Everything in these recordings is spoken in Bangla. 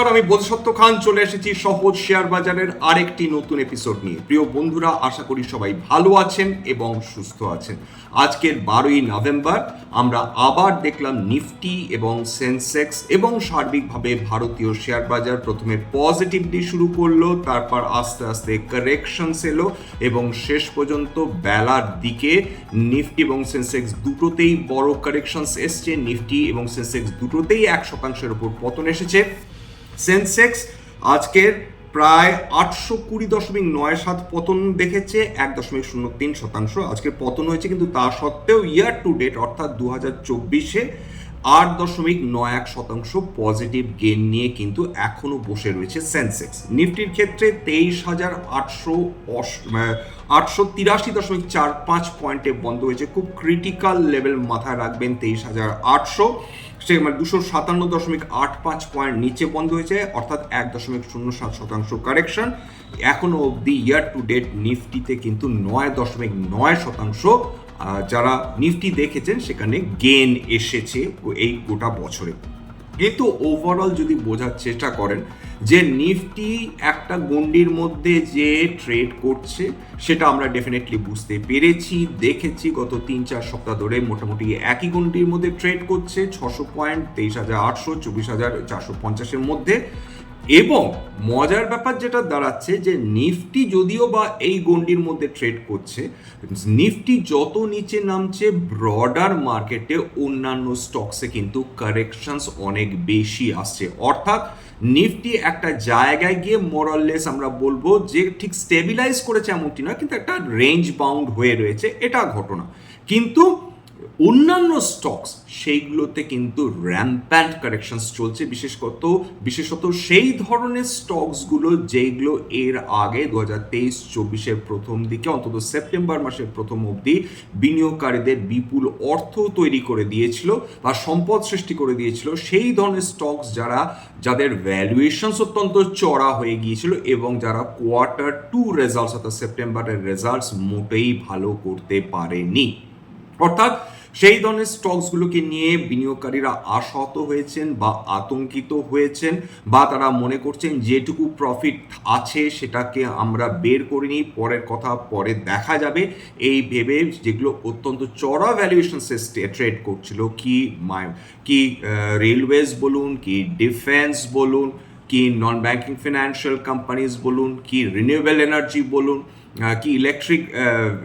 নমস্কার, আমি বোধসত্ত্ব খান, চলে এসেছি সহজ শেয়ার বাজারের আরেকটি নতুন এপিসোড নিয়ে। প্রিয় বন্ধুরা, আশা করি সবাই ভালো আছেন এবং সুস্থ আছেন। আজকের বারোই নভেম্বর, আমরা আবার দেখলাম নিফটি এবং সেন্সেক্স এবং সার্বিকভাবে ভারতীয় শেয়ার বাজার প্রথমে পজিটিভলি শুরু করল, তারপর আস্তে আস্তে কারেকশনস এলো এবং শেষ পর্যন্ত বেলার দিকে নিফটি এবং সেন্সেক্স দুটোতেই বড় কারেকশনস এসছে। নিফটি এবং সেন্সেক্স দুটোতেই এক শতাংশের উপর পতন এসেছে। সেন্সেক্স আজকের প্রায় আটশো কুড়ি দশমিক নয় সাত পতন দেখেছে, এক দশমিক শূন্য তিন শতাংশ আজকের পতন হয়েছে কিন্তু তা সত্ত্বেও ইয়ার টু ডেট অর্থাৎ দু হাজার চব্বিশে আট দশমিক নয় এক শতাংশ পজিটিভ গেন নিয়ে কিন্তু এখনও বসে রয়েছে সেন্সেক্স। নিফটির ক্ষেত্রে তেইশ হাজার আটশো আটশো তিরাশি দশমিক চার পাঁচ পয়েন্টে বন্ধ হয়েছে। খুব ক্রিটিক্যাল লেভেল মাথায় রাখবেন তেইশ হাজার আটশো। সে মানে দুশো সাতান্ন দশমিক আট পাঁচ পয়েন্ট নিচে বন্ধ হয়েছে, অর্থাৎ এক দশমিক শূন্য সাত শতাংশ কারেকশন এখনও অবধি ইয়ার টু ডেট নিফটিতে কিন্তু নয় দশমিক নয় শতাংশ যারা নিফটি দেখেছেন সেখানে গেন এসেছে এই গোটা বছরে। কিন্তু ওভারঅল যদি বোঝার চেষ্টা করেন যে নিফটি একটা গন্ডির মধ্যে যে ট্রেড করছে, সেটা আমরা ডেফিনেটলি বুঝতে পেরেছি, দেখেছি গত তিন চার সপ্তাহ ধরে মোটামুটি একই গন্ডির মধ্যে ট্রেড করছে, ছশো পয়েন্ট তেইশ হাজার আটশো, চব্বিশ হাজার চারশো পঞ্চাশের মধ্যে। এবং মজার ব্যাপার যেটা দাঁড়াচ্ছে যে নিফটি যদিও বা এই গন্ডির মধ্যে ট্রেড করছে, নিফটি যত নিচে নামছে ব্রডার মার্কেটে অন্যান্য স্টকসে কিন্তু কারেকশনস অনেক বেশি আসছে। অর্থাৎ নিফটি একটা জায়গায় গিয়ে মোরাললেস আমরা বলব যে ঠিক স্টেবিলাইজ করেছে এমনটি নয়, কিন্তু একটা রেঞ্জ বাউন্ড হয়ে রয়েছে, এটা ঘটনা। কিন্তু অন্যান্য স্টকস সেইগুলোতে কিন্তু র্যাম্প্যান্ট কারেকশনস চলছে বিশেষত বিশেষত সেই ধরনের স্টকসগুলো যেগুলো এর আগে দু হাজার তেইশ, চব্বিশের প্রথম দিকে, অন্তত সেপ্টেম্বর মাসের প্রথম অবধি বিনিয়োগকারীদের বিপুল অর্থ তৈরি করে দিয়েছিল বা সম্পদ সৃষ্টি করে দিয়েছিল, সেই ধরনের স্টকস যারা, যাদের ভ্যালুয়েশনস অত্যন্ত চড়া হয়ে গিয়েছিল এবং যারা কোয়ার্টার টু রেজাল্টস অর্থাৎ সেপ্টেম্বরের রেজাল্টস মোটেই ভালো করতে পারেনি। অর্থাৎ সেই ধরনের স্টকসগুলোকে নিয়ে বিনিয়োগকারীরা আশাহত হয়েছেন বা আতঙ্কিত হয়েছেন বা তারা মনে করছেন যেটুকু প্রফিট আছে সেটাকে আমরা বের করে নিই পরের কথা পরে দেখা যাবে। এই ভেবে যেগুলো অত্যন্ত চড়া ভ্যালুয়েশনসে ট্রেড করছিল, কি কি রেলওয়েজ বলুন, কি ডিফেন্স বলুন, কি নন ব্যাংকিং ফিনান্সিয়াল কোম্পানিজ বলুন, কি রিনিউয়েবল এনার্জি বলুন কি ইলেকট্রিক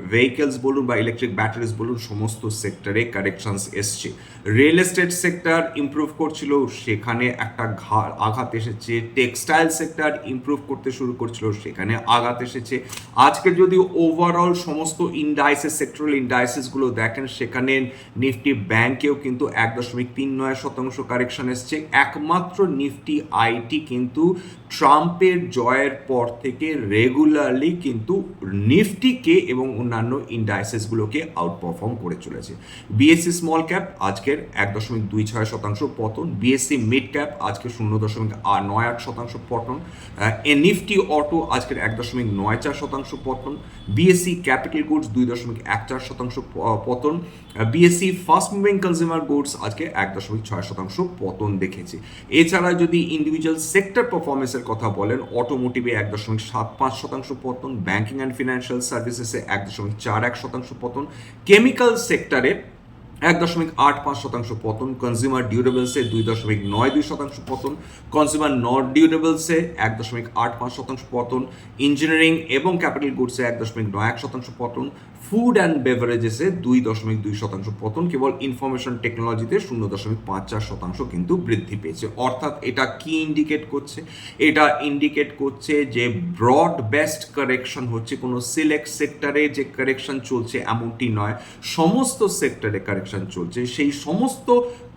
ভেহিকেলস বলুন বা ইলেকট্রিক ব্যাটারিজ বলুন, সমস্ত সেক্টরে কারেকশনস এসছে। রিয়েল এস্টেট সেক্টর ইমপ্রুভ করছিল, সেখানে একটা ঘা- আঘাত এসেছে। টেক্সটাইল সেক্টর ইমপ্রুভ করতে শুরু করছিল, সেখানে আঘাত এসেছে। আজকে যদি ওভারঅল সমস্ত ইন্ডাইসেস সেক্টরাল ইন্ডাইসেসগুলো দেখেন, সেখানে নিফটি ব্যাংকেও কিন্তু এক দশমিক তিন নয় শতাংশ কারেকশন এসছে। একমাত্র নিফটি আইটি কিন্তু ট্রাম্পের জয়ের পর থেকে রেগুলারলি কিন্তু নিফটিকে এবং অন্যান্য ইন্ডাইসেসগুলোকে আউট পারফর্ম করে চলেছে। বিএসসি স্মল ক্যাপ আজকের এক দশমিক দুই ছয় শতাংশ পতন। বিএসসি মিড ক্যাপ আজকে শূন্য দশমিক নয় আট শতাংশ পতন। এ নিফটি অটো আজকের এক দশমিক নয় চার শতাংশ পতন। বিএসসি ক্যাপিটাল গুডস দুই দশমিক এক চার শতাংশ পতন। BSC fast moving consumer goods আজকে এক দশমিক ছয় শতাংশ পতন দেখেছে। এছাড়া যদি ইন্ডিভিজুয়াল সেক্টর পারফরমেন্সের কথা বলেন অটোমোটিভে এক দশমিক সাত পাঁচ শতাংশ পতন ব্যাংকিং অ্যান্ড ফিনান্সিয়াল সার্ভিসেসে এক দশমিক চার এক শতাংশ পতন। কেমিক্যাল সেক্টরে এক দশমিক আট পাঁচ শতাংশ পতন কনজিউমার ডিউরেবলসে দুই দশমিক নয় দুই শতাংশ পতন কনজিউমার নট ডিউরেবলসে এক দশমিক আট পাঁচ শতাংশ পতন ইঞ্জিনিয়ারিং এবং ক্যাপিটাল গুডসে এক দশমিক নয় এক শতাংশ পতন ফুড অ্যান্ড বেভারেজেসে দুই দশমিক দুই শতাংশ পতন, কেবল ইনফরমেশন টেকনোলজিতে শূন্য দশমিক পাঁচ চার শতাংশ কিন্তু বৃদ্ধি পেয়েছে। অর্থাৎ এটা কি ইন্ডিকেট করছে? এটা ইন্ডিকেট করছে যে ব্রড বেস্ট কারেকশন হচ্ছে কোনো সিলেক্ট সেক্টরে যে কারেকশন চলছে এমনটি নয়। সমস্ত সেক্টরে কারেকশন চলছে। সেই সমস্ত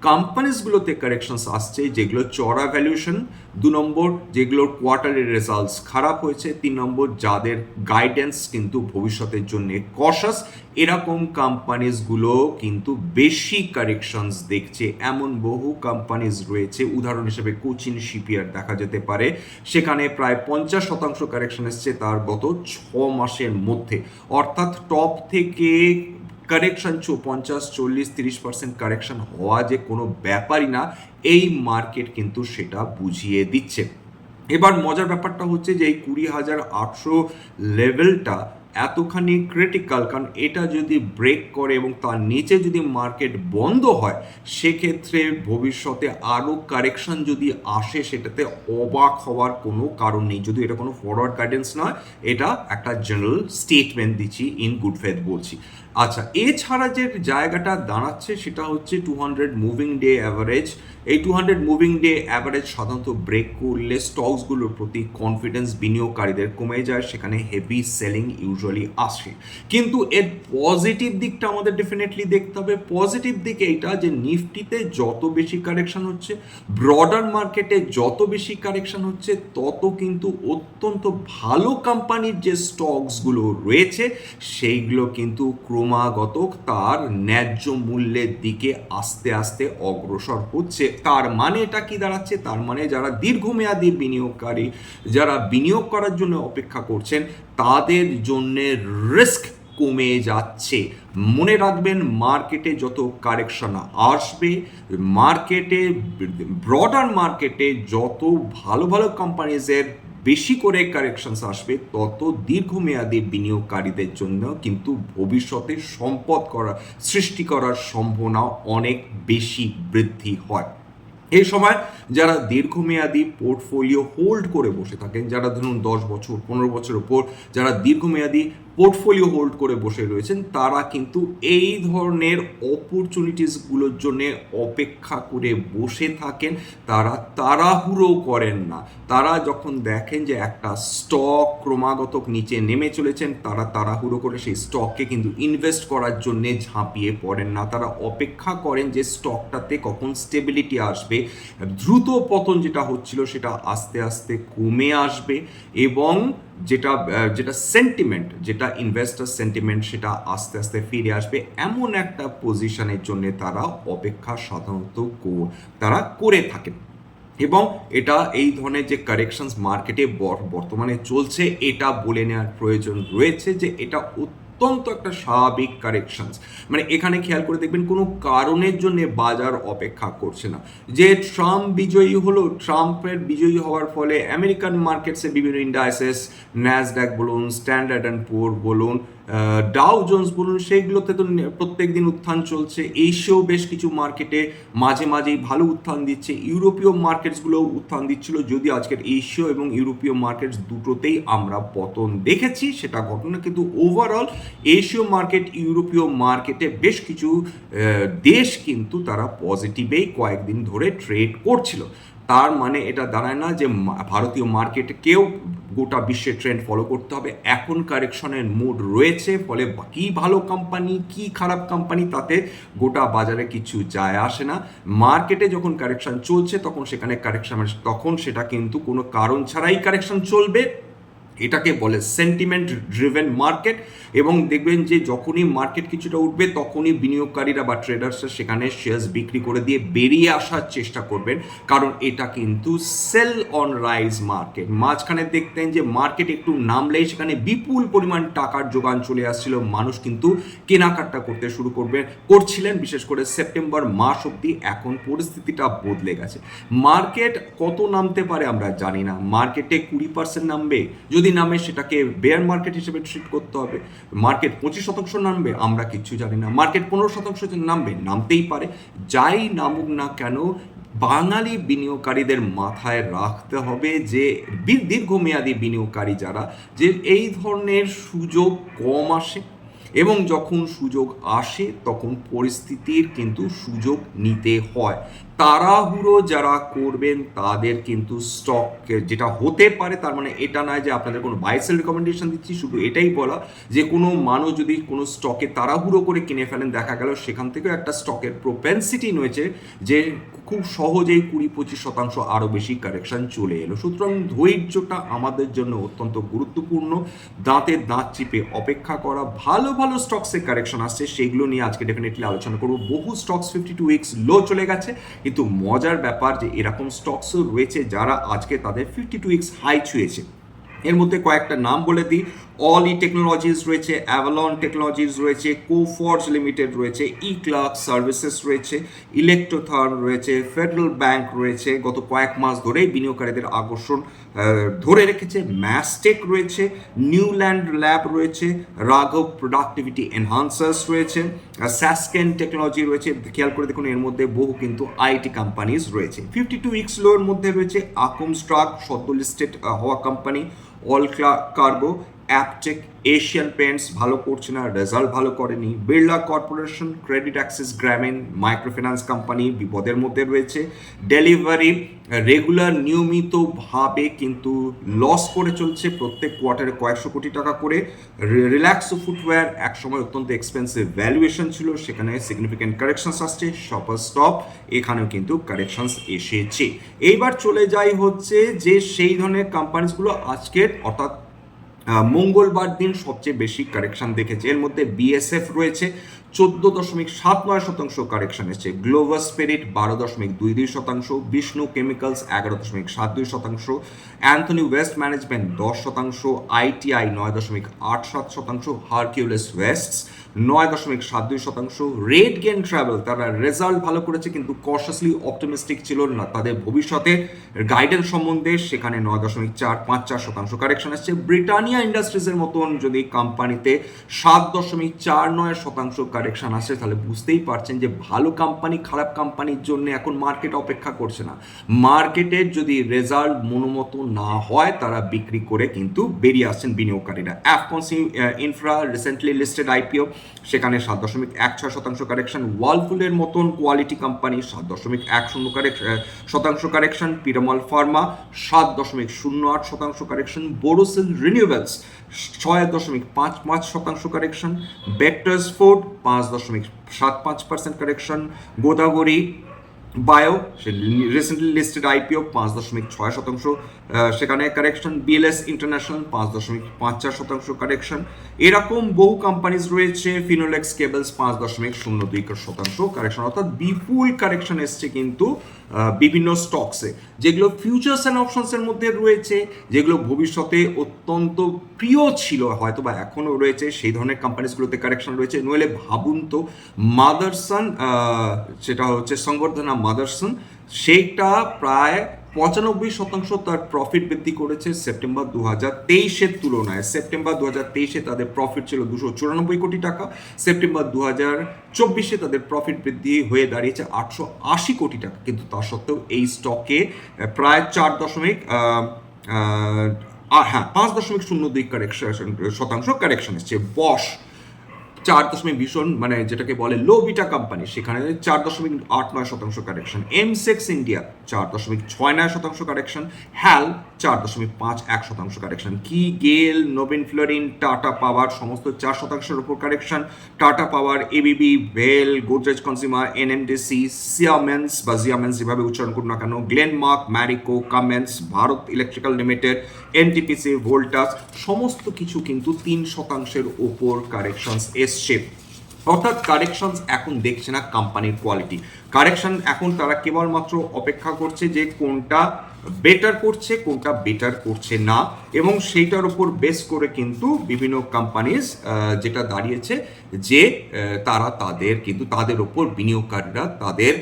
কোম্পানিজগুলোতে কারেকশনস আসছে, যেগুলো চড়া ভ্যালুয়েশন দু নম্বর যেগুলোর কোয়ার্টারের রেজাল্টস খারাপ হয়েছে, তিন নম্বর যাদের গাইডেন্স কিন্তু ভবিষ্যতের জন্য কশাস এরকম কোম্পানিজগুলো কিন্তু বেশি কারেকশনস দেখছে। এমন বহু কোম্পানিজ রয়েছে, উদাহরণ হিসেবে কোচিন শিপিয়ার দেখা যেতে পারে, সেখানে প্রায় পঞ্চাশ শতাংশ কারেকশন এসছে তার গত ছ মাসের মধ্যে। অর্থাৎ টপ থেকে কারেকশন চো পঞ্চাশ, চল্লিশ, তিরিশ পার্সেন্ট কারেকশন হওয়া যে কোনো ব্যাপারই না, এই মার্কেট কিন্তু সেটা বুঝিয়ে দিচ্ছে। এবার মজার ব্যাপারটা হচ্ছে যে এই কুড়ি হাজার আটশো লেভেলটা এতখানি ক্রিটিক্যাল কারণ এটা যদি ব্রেক করে এবং তার নিচে যদি মার্কেট বন্ধ হয়, সেক্ষেত্রে ভবিষ্যতে আরও কারেকশন যদি আসে, সেটাতে অবাক হওয়ার কোনো কারণ নেই। যদি এটা কোনো ফরওয়ার্ড গাইডেন্স নয়, এটা একটা জেনারেল স্টেটমেন্ট দিচ্ছি ইন গুড ফেথ বলছি। আচ্ছা এছাড়া যে জায়গাটা দাঁড়াচ্ছে, সেটা হচ্ছে two hundred moving day average এই two hundred moving day average সাধারণত ব্রেক করলে স্টকসগুলোর প্রতি কনফিডেন্স বিনিয়োগকারীদের কমে যায়, সেখানে হেভি সেলিং ইউজুয়ালি আসে। কিন্তু এর পজিটিভ দিকটা আমাদের ডেফিনেটলি দেখতে হবে। পজিটিভ দিক এইটা যে নিফটিতে যত বেশি কারেকশন হচ্ছে ব্রডার মার্কেটে যত বেশি কারেকশন হচ্ছে, তত কিন্তু অত্যন্ত ভালো কোম্পানির যে স্টকসগুলো রয়েছে, সেইগুলো কিন্তু ক্রমাগত তার ন্যায্য মূল্যের দিকে আস্তে আস্তে অগ্রসর হচ্ছে। তার মানে এটা কি দাঁড়াচ্ছে? তার মানে যারা দীর্ঘমেয়াদী বিনিয়োগকারী, যারা বিনিয়োগ করার জন্য অপেক্ষা করছেন, তাদের জন্যে রিস্ক কমে যাচ্ছে। মনে রাখবেন মার্কেটে যত কারেকশন আসবে মার্কেটে ব্রডার মার্কেটে যত ভালো ভালো কোম্পানিজের বেশি করে কারেকশনস আসবে, তত দীর্ঘমেয়াদী বিনিয়োগকারীদের জন্য কিন্তু ভবিষ্যতে সম্পদ করা সৃষ্টি করার সম্ভাবনা অনেক বেশি বৃদ্ধি হয়। এই সময় যারা দীর্ঘমেয়াদী পোর্টফোলিও হোল্ড করে বসে থাকেন, যারা ধরুন দশ বছর, পনেরো বছর ওপর, যারা দীর্ঘমেয়াদী পোর্টফোলিও হোল্ড করে বসে রয়েছেন, তারা কিন্তু এই ধরনের অপরচুনিটিসগুলোর জন্য অপেক্ষা করে বসে থাকেন। তারা তাড়াহুড়ো করেন না। তারা যখন দেখেন যে একটা স্টক ক্রমাগত নিচে নেমে চলেছেন, তারা তাড়াহুড়ো করে সেই স্টককে কিন্তু ইনভেস্ট করার জন্য ঝাঁপিয়ে পড়েন না। তারা অপেক্ষা করেন যে স্টকটাতে কখন স্টেবিলিটি আসবে, দ্রুত পতন যেটা হচ্ছিল সেটা আস্তে আস্তে কমে আসবে এবং যেটা যেটা সেন্টিমেন্ট যেটা ইনভেস্টার সেন্টিমেন্ট সেটা আস্তে আস্তে ফিরে আসবে এমন একটা পজিশনের জন্য তারা অপেক্ষা সাধারণত তারা করে থাকেন। এবং এটা এই ধরনের যে কারেকশনস মার্কেটে বর্তমানে চলছে, এটা বলে নেওয়ার প্রয়োজন রয়েছে যে এটা অত্যন্ত একটা স্বাভাবিক কারেকশনস মানে এখানে খেয়াল করে দেখবেন কোনো কারণের জন্য বাজার অপেক্ষা করছে না। যে ট্রাম্প বিজয়ী হলো, ট্রাম্পের বিজয়ী হওয়ার ফলে আমেরিকান মার্কেটসে বিভিন্ন ইন্ডাইসেস ন্যাসড্যাক বলুন স্ট্যান্ডার্ড অ্যান্ড পোর বলুন ডাউ জোন্স বলুন সেইগুলোতে তো প্রত্যেক দিন উত্থান চলছে। এশিয়াও বেশ কিছু মার্কেটে মাঝে মাঝেই ভালো উত্থান দিচ্ছে। ইউরোপীয় মার্কেটসগুলোও উত্থান দিচ্ছিল যদি আজকের এশীয় এবং ইউরোপীয় মার্কেটস দুটোতেই আমরা পতন দেখেছি, সেটা ঘটনা। কিন্তু ওভারঅল এশীয় মার্কেট ইউরোপীয় মার্কেটে বেশ কিছু দেশ কিন্তু তারা পজিটিভেই কয়েকদিন ধরে ট্রেড করছিল। তার মানে এটা দাঁড়ায় না যে ভারতীয় মার্কেটকেও গোটা বিশ্বে ট্রেন্ড ফলো করতে হবে। এখন কারেকশনের মুড রয়েছে, ফলে কি ভালো কোম্পানি কি খারাপ কোম্পানি তাতে গোটা বাজারে কিছু যায় আসে না। মার্কেটে যখন কারেকশন চলছে, তখন সেখানে কারেকশন তখন সেটা কিন্তু কোনো কারণ ছাড়াই কারেকশন চলবে। এটাকে বলে সেন্টিমেন্ট ড্রিভেন মার্কেট এবং দেখবেন যে যখনই মার্কেট কিছুটা উঠবে, তখনই বিনিয়োগকারীরা বা ট্রেডার্সরা সেখানে শেয়ার্স বিক্রি করে দিয়ে বেরিয়ে আসার চেষ্টা করবেন। কারণ এটা কিন্তু সেল অন রাইজ মার্কেট মাঝখানে দেখতেন যে মার্কেট একটু নামলেই সেখানে বিপুল পরিমাণ টাকার যোগান চলে আসছিল। মানুষ কিন্তু কেনাকাটা করতে শুরু করবে করছিলেন। বিশেষ করে সেপ্টেম্বর মাস অবধি এখন পরিস্থিতিটা বদলে গেছে। মার্কেট কত নামতে পারে আমরা জানি না। মার্কেটে কুড়ি পার্সেন্ট নামবে। যদি নামে, সেটাকে বেয়ার মার্কেট হিসেবে ট্রিট করতে হবে। মার্কেট পঁচিশ শতাংশ নামবে, আমরা কিচ্ছু জানি না। মার্কেট পনেরো শতাংশ নামবে, নামতেই পারে। যাই নামুক না কেন, বাঙালি বিনিয়োগকারীদের মাথায় রাখতে হবে যে, দীর্ঘমেয়াদী বিনিয়োগকারী যারা, যে এই ধরনের সুযোগ কম আসে এবং যখন সুযোগ আসে, তখন পরিস্থিতির কিন্তু সুযোগ নিতে হয়। তাড়াহুড়ো যারা করবেন, তাদের কিন্তু স্টক যেটা হতে পারে, তার মানে এটা নয় যে আপনাদের কোনো বাইসেল রেকমেন্ডেশন দিচ্ছি, শুধু এটাই বলা যে কোনো মানুষ যদি কোনো স্টকে তাড়াহুড়ো করে কিনে ফেলেন, দেখা গেল সেখান থেকেও একটা স্টকের প্রোপেন্সিটি রয়েছে যে খুব সহজেই কুড়ি পঁচিশ শতাংশ আরও বেশি কারেকশন চলে এলো। সুতরাং ধৈর্যটা আমাদের জন্য অত্যন্ত গুরুত্বপূর্ণ। দাঁতের দাঁত চিপে অপেক্ষা করা ভালো ভালো স্টকসে কারেকশন আসছে সেগুলো নিয়ে আজকে ডেফিনেটলি আলোচনা করব। বহু stocks fifty two weeks low চলে গেছে, কিন্তু মজার ব্যাপার যে এরকম স্টকসও রয়েছে যারা আজকে তাদের ফিফটি টু উইক্স হাই ছুঁয়েছে। এর মধ্যে কয়েকটা নাম বলে দিই। অল ই টেকনোলজিস রয়েছে অ্যাভালন টেকনোলজিস রয়েছে কোফর্জ লিমিটেড রয়েছে ই ক্লার্ক সার্ভিসেস রয়েছে ইলেকট্রোথার্ম রয়েছে ফেডারেল ব্যাংক রয়েছে। গত কয়েক মাস ধরেই বিনিয়োগকারীদের আকর্ষণ ধরে রেখেছে ম্যাস্টেক রয়েছে নিউল্যান্ড ল্যাব রয়েছে রাঘব প্রোডাক্টিভিটি এনহান্সার্স রয়েছে স্যাসকেন টেকনোলজি রয়েছে। খেয়াল করে দেখুন, এর মধ্যে বহু কিন্তু আইটি কোম্পানিজ রয়েছে। ফিফটি টু উইক্স লোর মধ্যে রয়েছে আকম স্ট্রাক সত্য লিস্টেড হওয়া company all cargo Aptech, Asian paints ভালো করছে না, রেজাল্ট ভালো করেনি। Birla corporation credit access Grameen microfinance company বিপদের মধ্যে রয়েছে। ডেলিভারি রেগুলার নিয়মিতভাবে কিন্তু লস করে চলছে প্রত্যেক কোয়ার্টারে কয়েকশো কোটি টাকা করে। রিল্যাক্সো ফুটওয়্যার একসময় অত্যন্ত এক্সপেন্সিভ ভ্যালুয়েশন ছিল, সেখানে সিগনিফিক্যান্ট কারেকশনস আসছে শপার স্টপ এখানেও কিন্তু কারেকশনস এসেছে। এইবার চলে যাই হচ্ছে যে সেই ধরনের কোম্পানিসগুলো আজকের, অর্থাৎ মঙ্গলবার দিন সবচেয়ে বেশি কারেকশন দেখেছে। এর মধ্যে বিএসএফ রয়েছে, চোদ্দ দশমিক সাত নয় শতাংশ কারেকশন এসেছে। গ্লোবাল স্পিরিট বারো দশমিক দুই দুই শতাংশ বিষ্ণু কেমিক্যালস এগারো দশমিক সাত দুই শতাংশ অ্যান্থনি ওয়েস্ট ম্যানেজমেন্ট দশ শতাংশ আইটিআই নয় দশমিক আট সাত শতাংশ হারকিউলেস ওয়েস্টস নয় দশমিক সাত দুই শতাংশ। রেড গেন ট্রাভেল, তারা রেজাল্ট ভালো করেছে কিন্তু কশাসলি অপটিমিস্টিক ছিল না। তাদের ভবিষ্যতে গাইডেন্স সম্বন্ধে সেখানে নয় দশমিক চার পাঁচ চার শতাংশ কারেকশন আসছে। ব্রিটানিয়া ইন্ডাস্ট্রিজের মতন যদি কোম্পানিতে সাত দশমিক চার নয় শতাংশ কারেকশন আসে, তাহলে বুঝতেই পারছেন যে ভালো কোম্পানি খারাপ কোম্পানির জন্য এখন মার্কেট অপেক্ষা করছে না। মার্কেটের যদি রেজাল্ট মনোমতো না হয়, তারা বিক্রি করে কিন্তু বেরিয়ে আসছেন বিনিয়োগকারীরা। Afcons infra recently listed IPO সেখানে সাত দশমিক এক ছয় শতাংশ কারেকশন ওয়ালপুলের মতন কোয়ালিটি কোম্পানি সাত দশমিক এক শূন্য শতাংশ কারেকশন পিরামল ফার্মা সাত দশমিক শূন্য আট শতাংশ কারেকশন বোরোসিল রিনিউয়েবলস ছয় দশমিক পাঁচ পাঁচ শতাংশ কারেকশন বেক্টার্স ফোর্ড পাঁচ দশমিক সাত পাঁচ পার্সেন্ট কারেকশন গোদাবরী বায়ো সে রিসেন্টলি লিস্টেড আইপিও পাঁচ দশমিক ছয় শতাংশ সেখানে কারেকশন বিএলএস ইন্টারন্যাশনাল পাঁচ দশমিক পাঁচ চার শতাংশ কারেকশন এরকম বহু কোম্পানিজ রয়েছে ফিনোলেক্স কেবলস পাঁচ দশমিক শূন্য দুই শতাংশ কারেকশন অর্থাৎ বিপুল কারেকশন এসছে কিন্তু বিভিন্ন স্টকসে যেগুলো ফিউচার্স অ্যান্ড অপশনসের মধ্যে রয়েছে, যেগুলো ভবিষ্যতে অত্যন্ত প্রিয় ছিল হয়তো বা এখনও রয়েছে, সেই ধরনের কোম্পানিজগুলোতে কারেকশন রয়েছে। নইলে ভাবুন তো মাদারসন সেটা হচ্ছে সংবর্ধনা মাদারসন সেইটা প্রায় পঁচানব্বই শতাংশ তার প্রফিট বৃদ্ধি করেছে সেপ্টেম্বর দু হাজার তেইশের তুলনায়। সেপ্টেম্বর দু হাজার তেইশে তাদের প্রফিট ছিল দুশো চুরানব্বই কোটি টাকা। সেপ্টেম্বর দু হাজার চব্বিশে তাদের প্রফিট বৃদ্ধি হয়ে দাঁড়িয়েছে আটশো আশি কোটি টাকা। কিন্তু তা সত্ত্বেও এই স্টকে প্রায় চার দশমিক আর হ্যাঁ পাঁচ দশমিক শূন্য দুই কারেকশন শতাংশ কারেকশন এসছে। বস চার দশমিক ভীষণ মানে যেটাকে বলে লো বিটা কোম্পানি সেখানে চার দশমিক আট নয় শতাংশ কারেকশন এম সেক্স ইন্ডিয়া চার দশমিক ছয় নয় শতাংশ কারেকশন হ্যাল চার দশমিক পাঁচ এক শতাংশ কারেকশন কি গেল নোবেন ফ্লোরিন টাটা পাওয়ার সমস্ত চার শতাংশের উপর কারেকশন টাটা পাওয়ার এবিবি ভেল গোদরেজ কনজিউমার এনএমডিসি সিয়ামেন্স বা জিয়ামেন্স যেভাবে উচ্চারণ করুন না কেন Glenmark Marico Cummins Bharat electrical limited NTPC Voltas সমস্ত কিছু কিন্তু তিন শতাংশের ওপর কারেকশনস এসছে। অর্থাৎ কারেকশনস এখন দেখছে না কোম্পানির কোয়ালিটি কারেকশন এখন তারা কেবলমাত্র অপেক্ষা করছে যে কোনটা বেটার করছে, কোনটা বেটার করছে না। এবং সেইটার উপর বেস করে কিন্তু বিভিন্ন কোম্পানিজ যেটা দাঁড়িয়েছে যে তারা তাদের কিন্তু তাদের ওপর বিনিয়োগকারীরা তাদের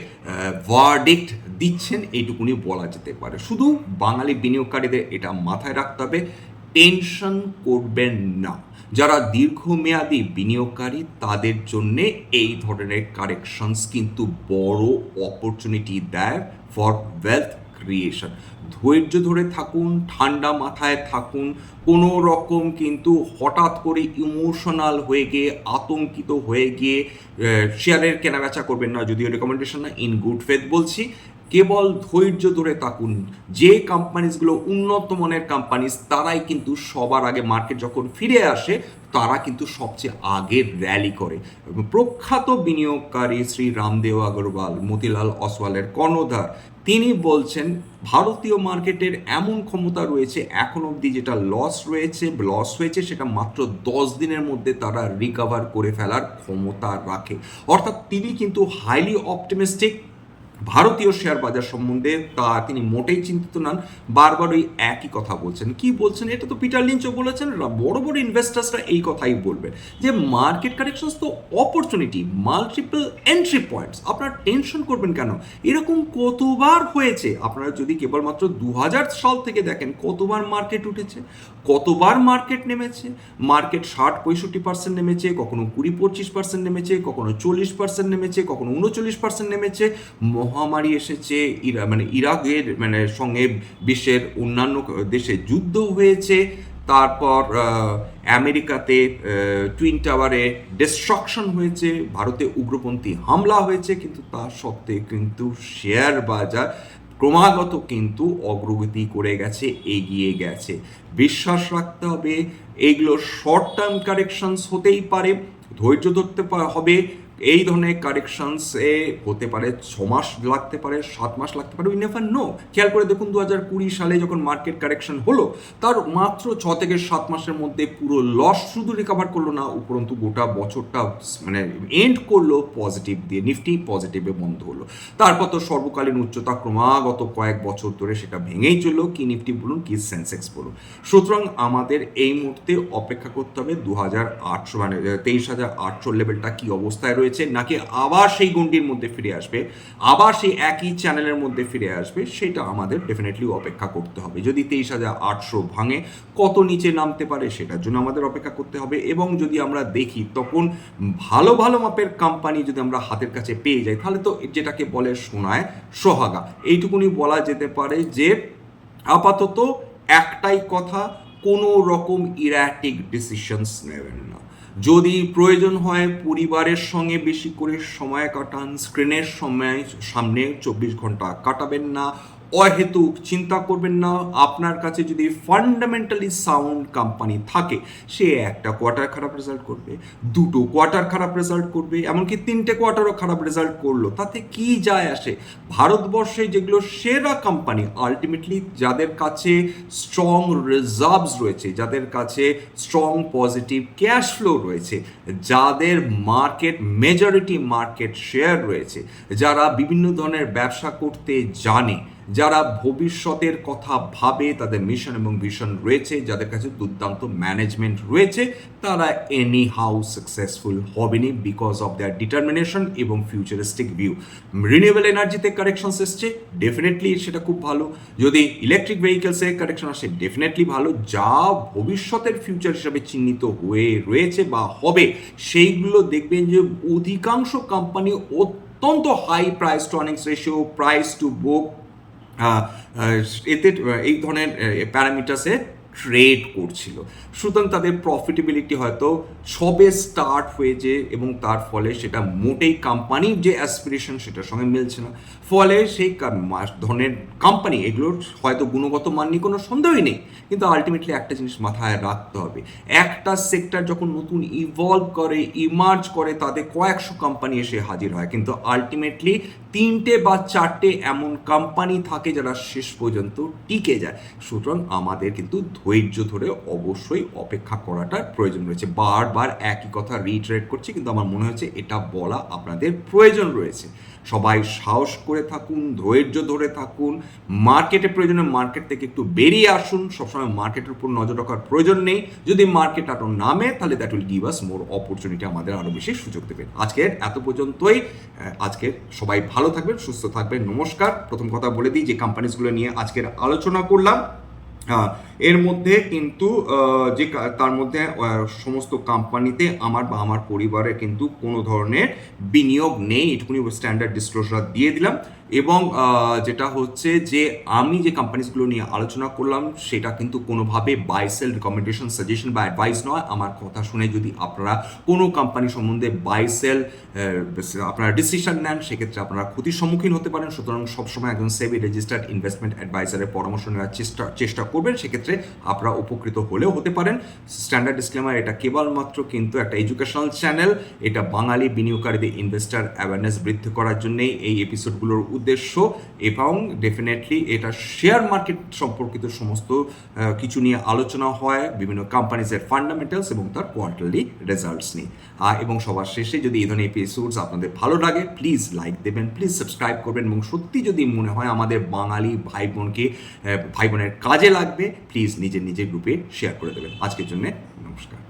ভার্ডিক্ট দিচ্ছেন, এইটুকুনি বলা যেতে পারে। শুধু বাঙালি বিনিয়োগকারীদের এটা মাথায় রাখতে হবে, টেনশন করবেন না। যারা দীর্ঘমেয়াদী বিনিয়োগকারী, তাদের জন্য এই ধরনের কারেকশনস কিন্তু বড় অপরচুনিটি দেয় ফর ওয়েলথ ক্রিয়েশন ধৈর্য ধরে থাকুন, ঠান্ডা মাথায় থাকুন কোনো রকম কিন্তু হঠাৎ করে ইমোশনাল হয়ে গিয়ে, আতঙ্কিত হয়ে গিয়ে শেয়ারের কেনাবেচা করবেন না। যদিও রেকমেন্ডেশন না ইন গুড ফেথ বলছি। কেবল ধৈর্য ধরে থাকুন। যে কোম্পানিজগুলো উন্নত মানের কোম্পানিজ তারাই কিন্তু সবার আগে মার্কেট যখন ফিরে আসে, তারা কিন্তু সবচেয়ে আগে র্যালি করে। প্রখ্যাত বিনিয়োগকারী শ্রী রামদেও আগরওয়াল, মতিলাল অসওয়ালের কর্ণধার, তিনি বলছেন, ভারতীয় মার্কেটের এমন ক্ষমতা রয়েছে, এখন অবধি যেটা লস রয়েছে লস হয়েছে, সেটা মাত্র দশ দিনের মধ্যে তারা রিকভার করে ফেলার ক্ষমতা রাখে। অর্থাৎ তিনি কিন্তু হাইলি অপটিমিস্টিক ভারতীয় শেয়ার বাজার সম্বন্ধে তা তিনি মোটেই চিন্তিত নন। বারবার ওই একই কথা বলছেন। কি বলছেন? এটা তো পিটার লিঞ্চও বলেছেন। বড় বড় ইনভেস্টার্সরা এই কথাই বলবেন। যে মার্কেট কারেকশনস তো অপরচুনিটি মাল্টিপল এন্ট্রি পয়েন্টস আপনারা টেনশন করবেন কেন? এরকম কতবার হয়েছে? আপনারা যদি কেবলমাত্র দু হাজার সাল থেকে দেখেন, কতবার মার্কেট উঠেছে? কতবার মার্কেট নেমেছে? মার্কেট ষাট পঁয়ষট্টি পার্সেন্ট নেমেছে, কখনো কুড়ি পঁচিশ পার্সেন্ট নেমেছে, কখনো চল্লিশ পার্সেন্ট নেমেছে, কখনো উনচল্লিশ পার্সেন্ট নেমেছে। মহামারী এসেছে, ইরা মানে ইরাকের মানে সঙ্গে বিশ্বের অন্যান্য দেশে যুদ্ধ হয়েছে, তারপর আমেরিকাতে টুইন টাওয়ারে ডিস্ট্রাকশন হয়েছে, ভারতে উগ্রপন্থী হামলা হয়েছে, কিন্তু তা সত্ত্বেও কিন্তু শেয়ার বাজার ক্রমাগত কিন্তু অগ্রগতি করে গেছে, এগিয়ে গেছে। বিশ্বাস রাখতে হবে এইগুলো শর্ট টার্ম কারেকশনস হতেই পারে, ধৈর্য ধরতে হবে এই ধরনের কারেকশনসে হতে পারে, ছ মাস লাগতে পারে, সাত মাস লাগতে পারে উই নেভার নো খেয়াল করে দেখুন দু হাজার কুড়ি সালে যখন মার্কেট কারেকশন হলো, তার মাত্র ছ থেকে সাত মাসের মধ্যে পুরো লস শুধু রিকভার করল না, উপরন্তু গোটা বছরটা মানে এন্ড করল পজিটিভ দিয়ে নিফটি পজিটিভে বন্ধ হলো। তারপর তো সর্বকালীন উচ্চতা ক্রমাগত কয়েক বছর ধরে সেটা ভেঙেই চলল। কি নিফটি বলুন, কি সেন্সেক্স বলুন। সুতরাং আমাদের এই মুহূর্তে অপেক্ষা করতে হবে দু হাজার আটশো মানে তেইশ হাজার আটশো লেভেলটা কি অবস্থায় রয়েছে নাকি আবার সেই গণ্ডির মধ্যে ফিরে আসবে, আবার সেই একই চ্যানেলের মধ্যে ফিরে আসবে, সেটা আমাদের ডেফিনেটলি অপেক্ষা করতে হবে। যদি তেইশ হাজার আটশো ভাঙে, কত নিচে নামতে পারে সেটার জন্য আমাদের অপেক্ষা করতে হবে এবং যদি আমরা দেখি তখন ভালো ভালো মাপের কোম্পানি যদি আমরা হাতের কাছে পেয়ে যাই, তাহলে তো যেটাকে বলে সোনায় সোহাগা। এইটুকুনি বলা যেতে পারে যে আপাতত একটাই কথা, কোনো রকম ইরাটিক ডিসিশনস নেবেন না। যদি প্রয়োজন হয় পরিবারের সঙ্গে বেশি করে সময় কাটান স্ক্রিনের সময় সামনে চব্বিশ ঘণ্টা কাটাবেন না। অহেতুক চিন্তা করবেন না, আপনার কাছে যদি ফান্ডামেন্টালি সাউন্ড কোম্পানি থাকে, সে একটা কোয়ার্টার খারাপ রেজাল্ট করবে, দুটো কোয়ার্টার খারাপ রেজাল্ট করবে, এমনকি তিনটে কোয়ার্টারও খারাপ রেজাল্ট করল, তাতে কি যায় আসে? ভারতবর্ষে যেগুলো সেরা কোম্পানি আলটিমেটলি যাদের কাছে স্ট্রং রিজার্ভস রয়েছে, যাদের কাছে স্ট্রং পজিটিভ ক্যাশ ফ্লো রয়েছে, যাদের মার্কেট মেজরিটি মার্কেট শেয়ার রয়েছে, যারা বিভিন্ন ধরনের ব্যবসা করতে জানে যারা ভবিষ্যতের কথা ভাবে, তাদের মিশন এবং ভিশন রয়েছে, যাদের কাছে দুর্দান্ত ম্যানেজমেন্ট রয়েছে, তারা এনি হাউ সাকসেসফুল হবেনি বিকজ অফ দেয়ার ডিটারমিনেশন এবং ফিউচারিস্টিক ভিউ রিনিউয়েবল এনার্জিতে কারেকশনস এসছে ডেফিনেটলি সেটা খুব ভালো। যদি ইলেকট্রিক ভেহিকেলসে কারেকশন আসে ডেফিনেটলি ভালো। যা ভবিষ্যতের ফিউচার হিসাবে চিহ্নিত হয়ে রয়েছে বা হবে, সেইগুলো দেখবেন যে অধিকাংশ কোম্পানি অত্যন্ত high price to earnings ratio price to book এতে এই ধরনের প্যারামিটার্সে ট্রেড করছিল। সুতরাং তাদের প্রফিটেবিলিটি হয়তো সবে স্টার্ট হয়েছে এবং তার ফলে সেটা মোটেই কোম্পানির যে অ্যাসপিরেশন সেটার সঙ্গে মিলছে না। ফলে সেই ধরনের কোম্পানি এগুলোর হয়তো গুণগত মান নিয়ে কোনো সন্দেহই নেই। কিন্তু আলটিমেটলি একটা জিনিস মাথায় রাখতে হবে। একটা সেক্টর যখন নতুন ইভলভ করে ইমার্জ করে তাদের কয়েকশো কোম্পানি এসে হাজির হয়। কিন্তু আলটিমেটলি তিনটে বা চারটে এমন কোম্পানি থাকে যারা শেষ পর্যন্ত টিকে যায়। সুতরাং আমাদের কিন্তু ধৈর্য ধরে অবশ্যই অপেক্ষা করাটার প্রয়োজন রয়েছে। বারবার একই কথা রিট্রেট করছি, কিন্তু আমার মনে হচ্ছে এটা বলা আপনাদের প্রয়োজন রয়েছে। সবাই সাহস করে থাকুন, ধৈর্য ধরে থাকুন। মার্কেটে প্রয়োজনে মার্কেট থেকে একটু বেরিয়ে আসুন। সবসময় মার্কেটের উপর নজর রাখার প্রয়োজন নেই। যদি মার্কেট আরও নামে, তাহলে that will give us more opportunity আমাদের আরও বেশি সুযোগ দেবে আজকের এত পর্যন্তই। আজকে সবাই ভালো থাকবেন, সুস্থ থাকবেন। নমস্কার। প্রথম কথা বলে দিই যে কোম্পানিজগুলো নিয়ে আজকের আলোচনা করলাম। এর মধ্যে কিন্তু যে তার মধ্যে সমস্ত কোম্পানিতে আমার বা আমার পরিবারের কিন্তু কোনো ধরনের বিনিয়োগ নেই। এটুকুনি স্ট্যান্ডার্ড ডিসক্লোজার দিয়ে দিলাম। এবং যেটা হচ্ছে যে আমি যে কোম্পানিজগুলো নিয়ে আলোচনা করলাম, সেটা কিন্তু কোনোভাবে বাই সেল রিকমেন্ডেশন সাজেশন বা অ্যাডভাইস নয়। আমার কথা শুনে যদি আপনারা কোনো কোম্পানি সম্বন্ধে বাই সেল আপনারা ডিসিশন নেন, সেক্ষেত্রে আপনারা ক্ষতির সম্মুখীন হতে পারেন। সুতরাং সবসময় একজন সেবি রেজিস্টার্ড ইনভেস্টমেন্ট অ্যাডভাইজারের পরামর্শ নেওয়ার চেষ্টা চেষ্টা করবেন। সেক্ষেত্রে আপনারা উপকৃত হলেও হতে পারেন। স্ট্যান্ডার্ড ডিসক্লেমার এটা কেবলমাত্র কিন্তু একটা এডুকেশনাল চ্যানেল এটা বাঙালি বিনিয়োগকারীদের ইনভেস্টার অ্যাওয়ারনেস বৃদ্ধি করার জন্যেই এই এপিসোডগুলোর উদ্দেশ্য এবং ডেফিনেটলি এটা শেয়ার মার্কেট সম্পর্কিত সমস্ত কিছু নিয়ে আলোচনা হয় বিভিন্ন কোম্পানিজের ফান্ডামেন্টালস এবং তার কোয়ার্টারলি রেজাল্টস নিয়ে। এবং সবার শেষে যদি এই ধরনের এপিসোডস আপনাদের ভালো লাগে প্লিজ লাইক দেবেন প্লিজ সাবস্ক্রাইব করবেন এবং সত্যি যদি মনে হয় আমাদের বাঙালি ভাই বোনকে ভাই বোনের কাজে লাগবে প্লিজ নিজের নিজের গ্রুপে শেয়ার করে দেবেন। আজকের জন্য নমস্কার।